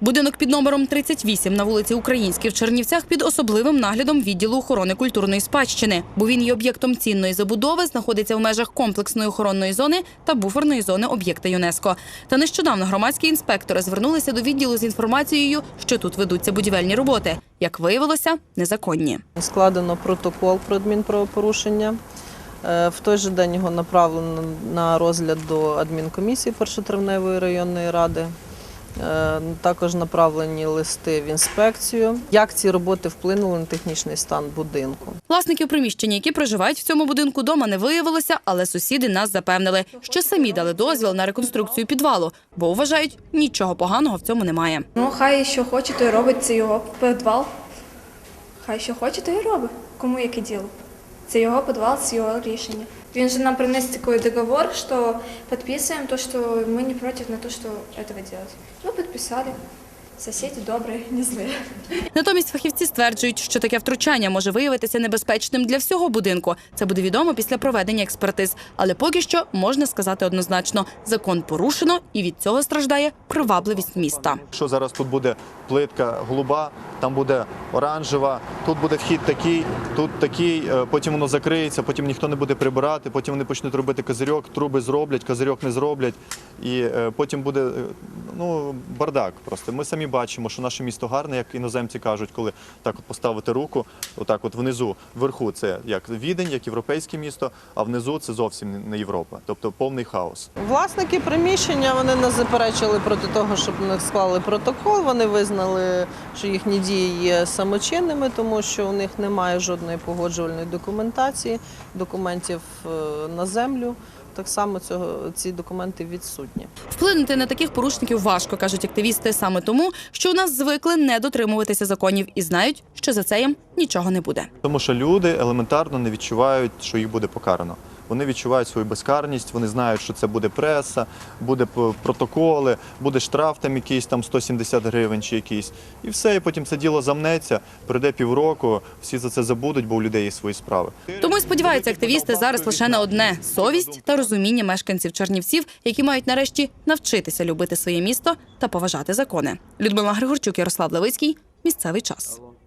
Будинок під номером 38 на вулиці Українській в Чернівцях під особливим наглядом відділу охорони культурної спадщини, бо він є об'єктом цінної забудови, знаходиться в межах комплексної охоронної зони та буферної зони об'єкта ЮНЕСКО. Та нещодавно громадські інспектори звернулися до відділу з інформацією, що тут ведуться будівельні роботи. Як виявилося, незаконні. Складено протокол про адмінправопорушення. Е, В той же день його направлено на розгляд до адмінкомісії першотравневої районної ради. Е, Також направлені листи в інспекцію. Як ці роботи вплинули на технічний стан будинку? Власників приміщення, які проживають в цьому будинку, дома не виявилося, але сусіди нас запевнили, що самі дали дозвіл на реконструкцію підвалу, бо вважають, нічого поганого в цьому немає. Ну, хай що хоче, то й робить це його підвал. Хай що хоче, то й робить. Кому яке діло? Це його підвал, це його рішення. Він же нам принес такой договор, что подписываем то, что мы не против на то, что этого делать. Мы подписали. Соседи добрые, не злые. Натомість фахівці стверджують, що таке втручання може виявитися небезпечним для всього будинку. Це буде відомо після проведення експертиз. Але поки що можна сказати однозначно: закон порушено, і від цього страждає привабливість міста. Якщо зараз тут буде плитка голуба, там буде оранжева, тут буде вхід такий, тут такий, е, потім воно закриється, потім ніхто не буде прибирати, потім вони почнуть робити козирьок, труби зроблять, козирьок не зроблять, і е, потім буде е, ну, бардак. Просто ми самі бачимо, що наше місто гарне, як іноземці кажуть, коли так от поставити руку, отак от внизу, вверху це як відень, як європейське місто, а внизу це зовсім не Європа, тобто повний хаос. Власники приміщення вони не заперечили проти того, щоб них склали протокол. Вони визнали, що їхні дії є самочинними, тому що у них немає жодної погоджувальної документації, документів е, на землю. Так само цього ці документи відсутні. Вплинути на таких порушників важко, кажуть активісти, саме тому, що у нас звикли не дотримуватися законів і знають, що за це їм нічого не буде. Тому що люди елементарно не відчувають, що їх буде покарано. Вони відчувають свою безкарність, вони знають, що це буде преса, буде протоколи, буде штраф там якийсь там 170 гривень чи якийсь. І все, і потім це діло замнеться, пройде півроку, всі за це забудуть, бо у людей є свої справи. Тому сподіваються активісти зараз лише на одне совість та розуміння мешканців Чернівців, які мають нарешті навчитися любити своє місто та поважати закони. Людмила Григорчук, Ярослав Левицький. Місцевий час.